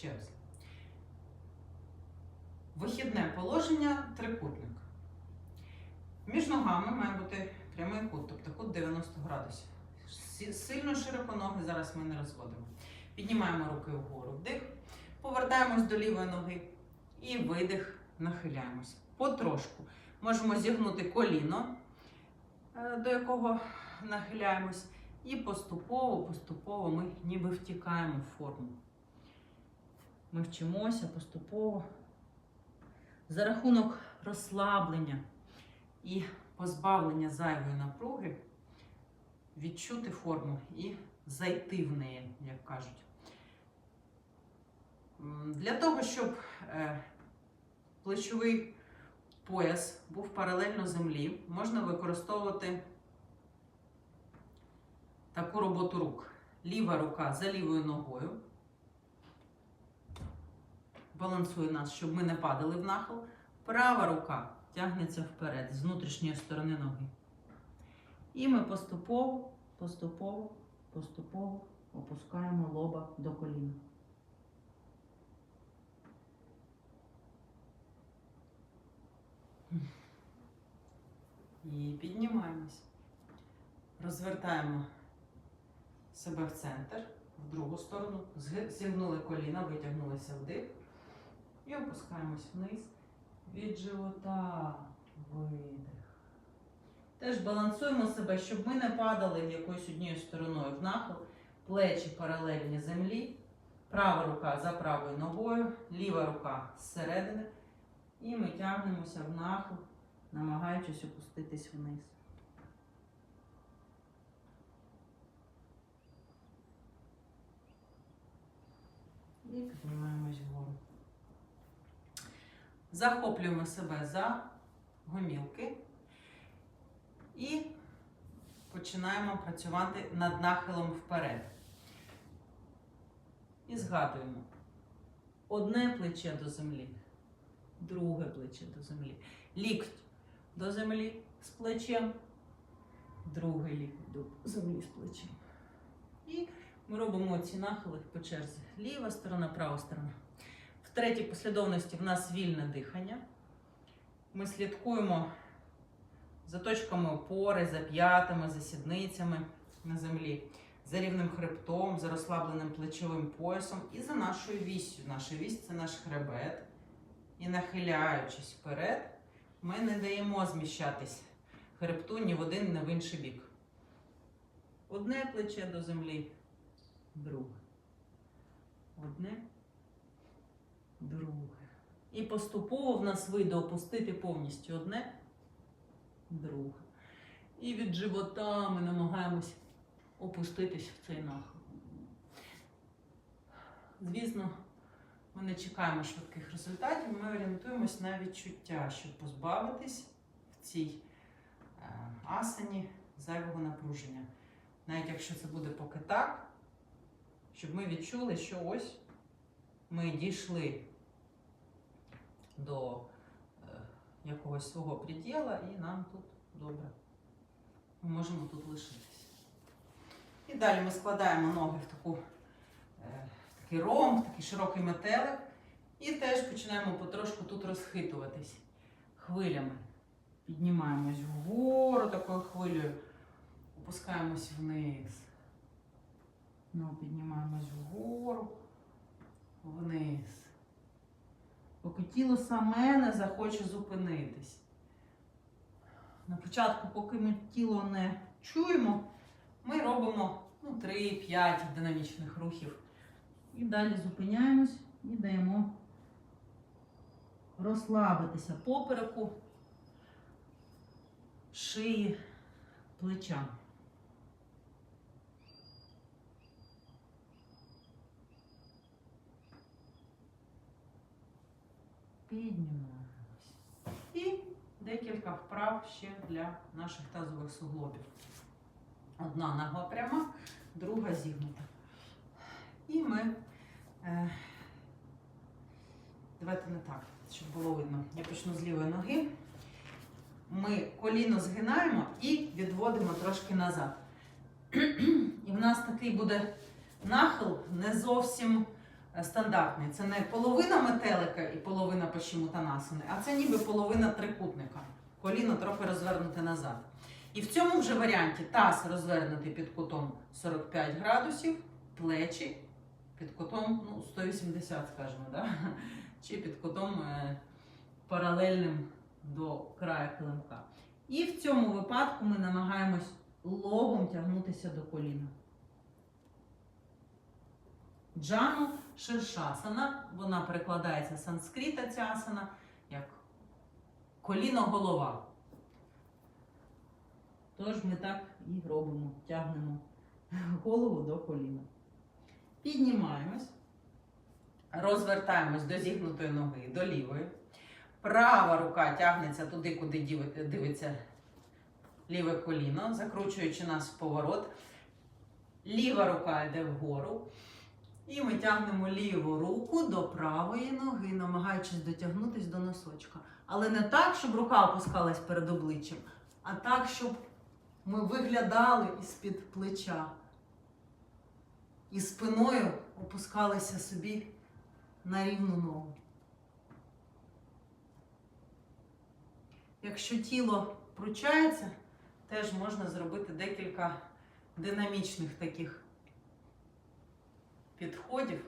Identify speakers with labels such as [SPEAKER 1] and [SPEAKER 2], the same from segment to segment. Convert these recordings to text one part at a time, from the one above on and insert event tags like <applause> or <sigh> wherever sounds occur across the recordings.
[SPEAKER 1] Ще раз. Вихідне положення трикутник. Між ногами має бути прямий кут, тобто кут 90 градусів. Сі- Сильно широко ноги зараз ми не розводимо. Піднімаємо руки вгору, вдих, повертаємось до лівої ноги і видих, нахиляємось. Потрошку. Можемо зігнути коліно, е, до якого нахиляємось, і поступово, поступово ми ніби втікаємо в форму. Ми вчимося поступово за рахунок розслаблення і позбавлення зайвої напруги відчути форму і зайти в неї, як кажуть. Для того, щоб е, плечовий пояс був паралельно землі, можна використовувати таку роботу рук. Ліва рука за лівою ногою. Балансує нас, щоб ми не падали в нахил. Права рука тягнеться вперед з внутрішньої сторони ноги. І ми поступово, поступово, поступово опускаємо лоба до коліна. І піднімаємось. Розвертаємо себе в центр, в другу сторону, зігнули коліна, витягнулися вдих. Опускаємось вниз від живота. Видих. Теж балансуємо себе, щоб ми не падали якоюсь однією стороною в нахил. Плечі паралельні землі. Права рука за правою ногою, ліва рука зсередини. І ми тягнемося в нахил, намагаючись опуститись вниз. І піднімаємось вгору. Захоплюємо себе за гомілки і починаємо працювати над нахилом вперед. І згадуємо. Одне плече до землі, друге плече до землі. Лікоть до землі з плечем, другий лікоть до землі з плечем. І ми робимо ці нахили по черзі. Ліва сторона, права сторона. В третій послідовності в нас вільне дихання. Ми слідкуємо за точками опори, за п'ятами, за сідницями на землі, за рівним хребтом, за розслабленим плечовим поясом і за нашою віссю. Наша вісь це наш хребет. І нахиляючись вперед, ми не даємо зміщатись хребту ні в один, ні в інший бік. Одне плече до землі, друге. Одне, друге. І поступово в нас вийде опустити повністю одне, друге. І від живота ми намагаємось опуститись в цей нахил. Звісно, ми не чекаємо швидких результатів, ми орієнтуємось на відчуття, щоб позбавитись в цій е, асані зайвого напруження. Навіть якщо це буде поки так, щоб ми відчули, що ось ми дійшли до е, якогось свого приділа і нам тут добре. Ми можемо тут лишитись. І далі ми складаємо ноги в таку, е, в такий ромб, такий широкий метелик. І теж починаємо потрошку тут розхитуватись хвилями. Піднімаємось вгору такою хвилею, опускаємось вниз. Ну, піднімаємось вгору, вниз. Поки тіло саме не захоче зупинитись. На початку, поки ми тіло не чуємо, ми робимо ну, 3-5 динамічних рухів. І далі зупиняємось і даємо розслабитися попереку, шиї, плеча. Піднімаємось. І декілька вправ ще для наших тазових суглобів. Одна нога пряма, друга зігнута. І ми. Е, давайте не так, щоб було видно. Я почну з лівої ноги. Ми коліно згинаємо і відводимо трошки назад. <clears throat> І в нас такий буде нахил не зовсім стандартний. Це не половина метелика і половина пашімутанасани, а це ніби половина трикутника. Коліно трохи розвернуте назад. І в цьому вже варіанті таз розвернутий під кутом 45 градусів, плечі під кутом ну, 180, скажімо, да? <laughs> чи під кутом е, паралельним до краю килимка. І в цьому випадку ми намагаємось лобом тягнутися до коліна. Джану ширшасана, вона перекладається з санскрита ця як коліно-голова. Тож ми так і робимо, тягнемо голову до коліна. Піднімаємось, розвертаємось до зігнутої ноги, до лівої. Права рука тягнеться туди, куди дивиться ліве коліно, закручуючи нас в поворот. Ліва рука йде вгору. І ми тягнемо ліву руку до правої ноги, намагаючись дотягнутися до носочка. Але не так, щоб рука опускалась перед обличчям, а так, щоб ми виглядали із-під плеча. І спиною опускалися собі на рівну ногу. Якщо тіло пручається, теж можна зробити декілька динамічних таких підходів,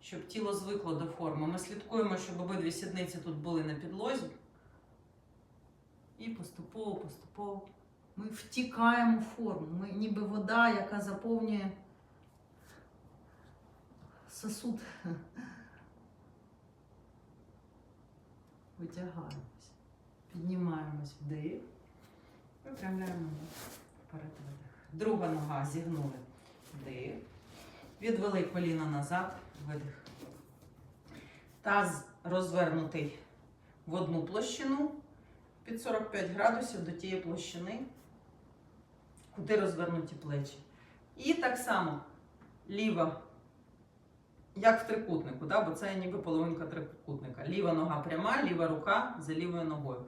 [SPEAKER 1] щоб тіло звикло до форми. Ми слідкуємо, щоб обидві сідниці тут були на підлозі. І поступово, поступово ми втікаємо в форму. Ми ніби вода, яка заповнює сосуд. Витягаємось. Піднімаємось вдих. Випрямляємо. Вперед. Друга нога зігнули. Вдих. Відвели коліно назад. Видих. Таз розвернутий в одну площину під 45 градусів до тієї площини, куди розвернуті плечі. І так само ліва, як в трикутнику, да? бо це ніби половинка трикутника. Ліва нога пряма, ліва рука за лівою ногою.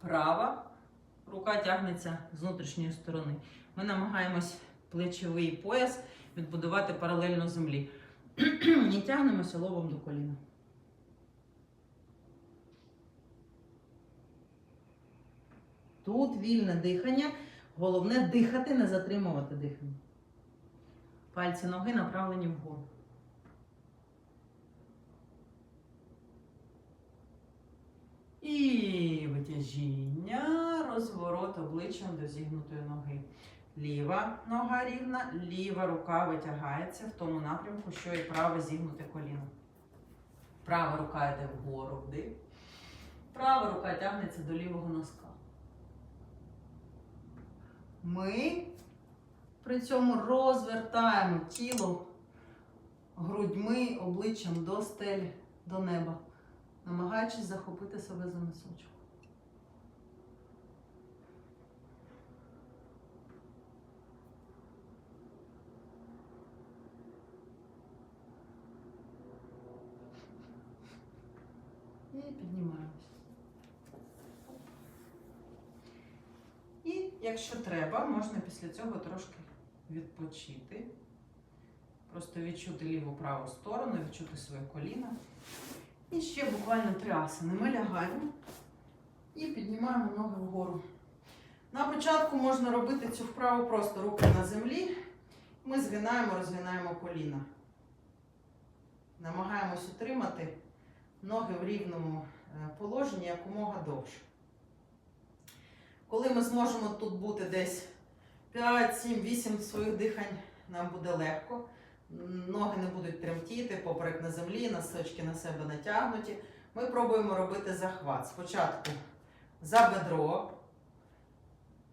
[SPEAKER 1] Права рука тягнеться з внутрішньої сторони. Ми намагаємось плечовий пояс відбудувати паралельно землі. <clears throat> І тягнемося лобом до коліна. Тут вільне дихання. Головне дихати, не затримувати дихання. Пальці ноги направлені вгору. І витяжіння, розворот обличчям до зігнутої ноги. Ліва нога рівна, ліва рука витягається в тому напрямку, що і праве зігнуте коліно. Права рука йде вгору вдих. Права рука тягнеться до лівого носка. Ми при цьому розвертаємо тіло грудьми, обличчям до стелі, до неба, намагаючись захопити себе за носочок. І піднімаємось. І якщо треба, можна після цього трошки відпочити. Просто відчути ліву праву сторону, відчути своє коліно. І ще буквально три асани. Ми лягаємо і піднімаємо ноги вгору. На початку можна робити цю вправу просто руки на землі. Ми згинаємо, розгинаємо коліна. Намагаємось утримати ноги в рівному е, положенні якомога довше. Коли ми зможемо тут бути десь 5, 7, 8 своїх дихань, нам буде легко. Ноги не будуть тремтіти, поперек на землі, носочки на себе натягнуті. Ми пробуємо робити захват. Спочатку за бедро,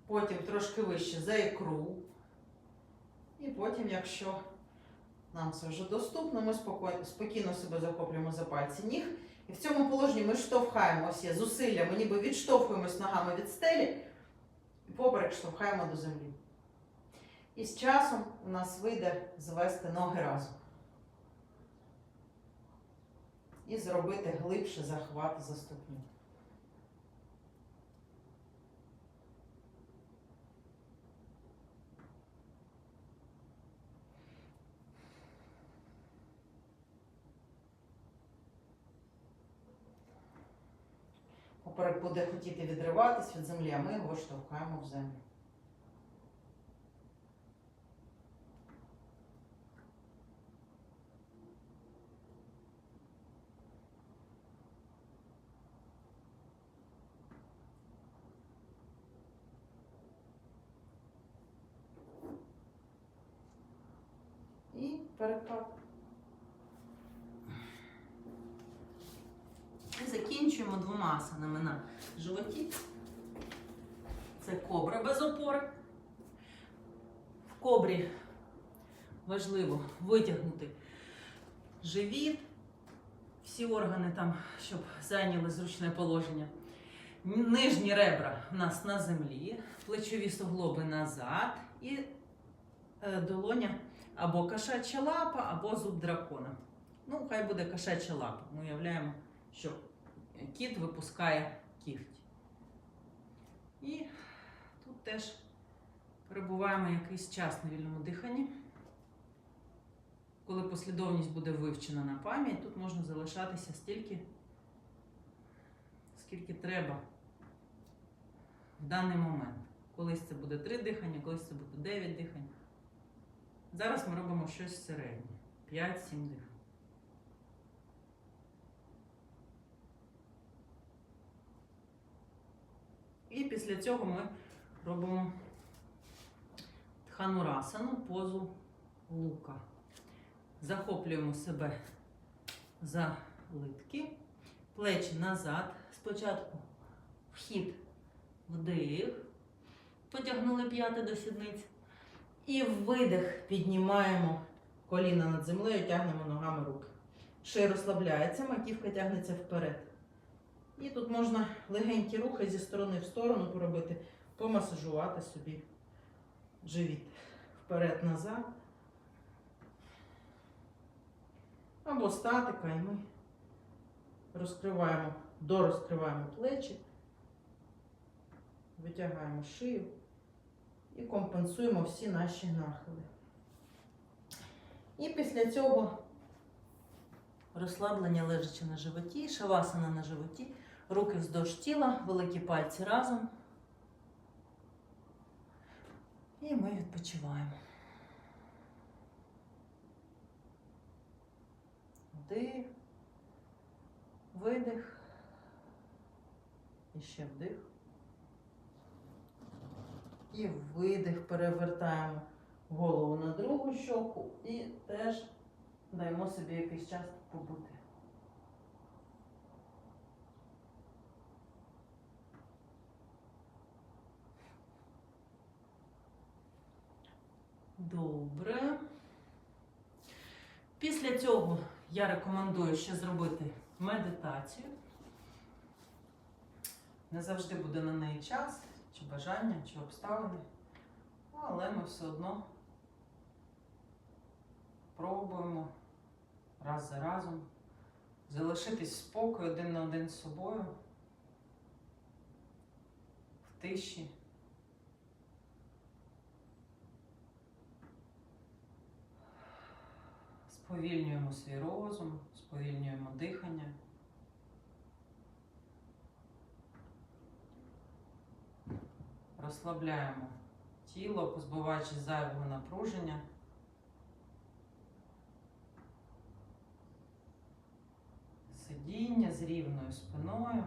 [SPEAKER 1] потім трошки вище за ікру. І потім, якщо нам це вже доступно, ми спокійно себе захоплюємо за пальці ніг. І в цьому положенні ми штовхаємо ось є зусилля, ми ніби відштовхуємось ногами від стелі, і поперек штовхаємо до землі. І з часом у нас вийде звести ноги разом. І зробити глибше захват за ступню. Поперек буде хотіти відриватись від землі, а ми його штовхаємо в землю. І закінчуємо двома асанами на животі. Це кобра без опори. В кобрі важливо витягнути живіт, всі органи там, щоб зайняли зручне положення. Нижні ребра у нас на землі, плечові суглоби назад і е, долоня або кошача лапа, або зуб дракона. Ну, хай буде кошача лапа. Ми уявляємо, що кіт випускає кігті. І тут теж перебуваємо якийсь час на вільному диханні. Коли послідовність буде вивчена на пам'ять, тут можна залишатися стільки, скільки треба в даний момент. Колись це буде 3 дихання, колись це буде 9 дихань. Зараз ми робимо щось середнє. 5-7 дихань. І після цього ми робимо тханурасану позу лука. Захоплюємо себе за литки, плечі назад. Спочатку вхід, вдих, потягнули п'яти до сідниць. І видих піднімаємо коліна над землею, тягнемо ногами руки. Шия розслабляється, маківка тягнеться вперед. І тут можна легенькі рухи зі сторони в сторону поробити, помасажувати собі живіт вперед-назад. Або статика, і ми розкриваємо, дорозкриваємо плечі, витягаємо шию і компенсуємо всі наші нахили. І після цього розслаблення лежачи на животі, шавасана на животі, руки вздовж тіла, великі пальці разом. І ми відпочиваємо. Вдих, видих. І ще вдих. І видих, перевертаємо голову на другу щоку і теж даємо собі якийсь час побути. Добре. Після цього я рекомендую ще зробити медитацію. Не завжди буде на неї час, чи бажання, чи обставини. Але ми все одно пробуємо раз за разом залишитись спокою один на один з собою, в тиші. Сповільнюємо свій розум, сповільнюємо дихання. Розслабляємо тіло, позбуваючись зайвого напруження. Сидіння з рівною спиною.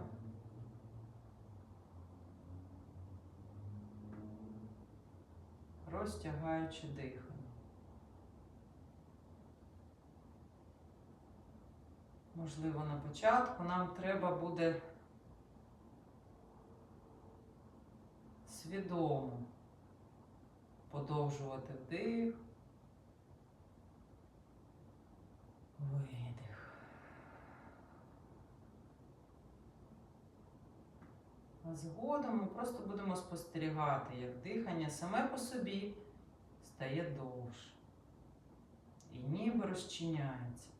[SPEAKER 1] Розтягаючи дихання. Можливо, на початку нам треба буде свідомо подовжувати вдих, видих. А згодом ми просто будемо спостерігати, як дихання саме по собі стає довше і ніби розчиняється.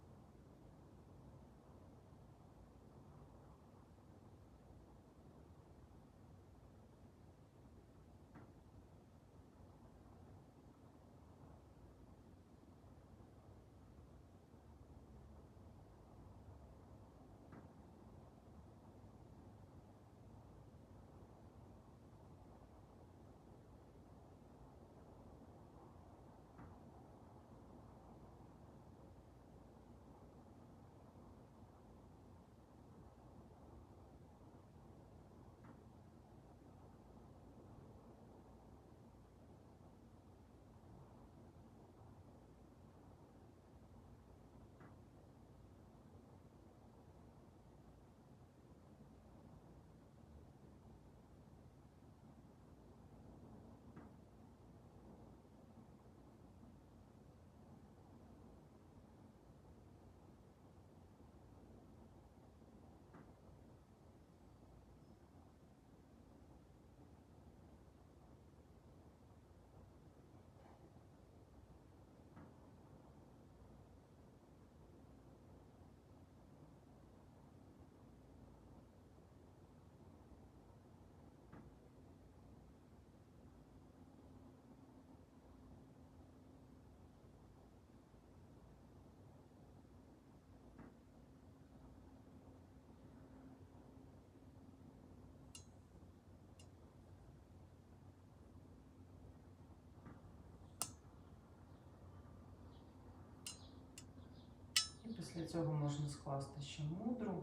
[SPEAKER 1] Після цього можна скласти ще мудру,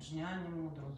[SPEAKER 1] джняні мудру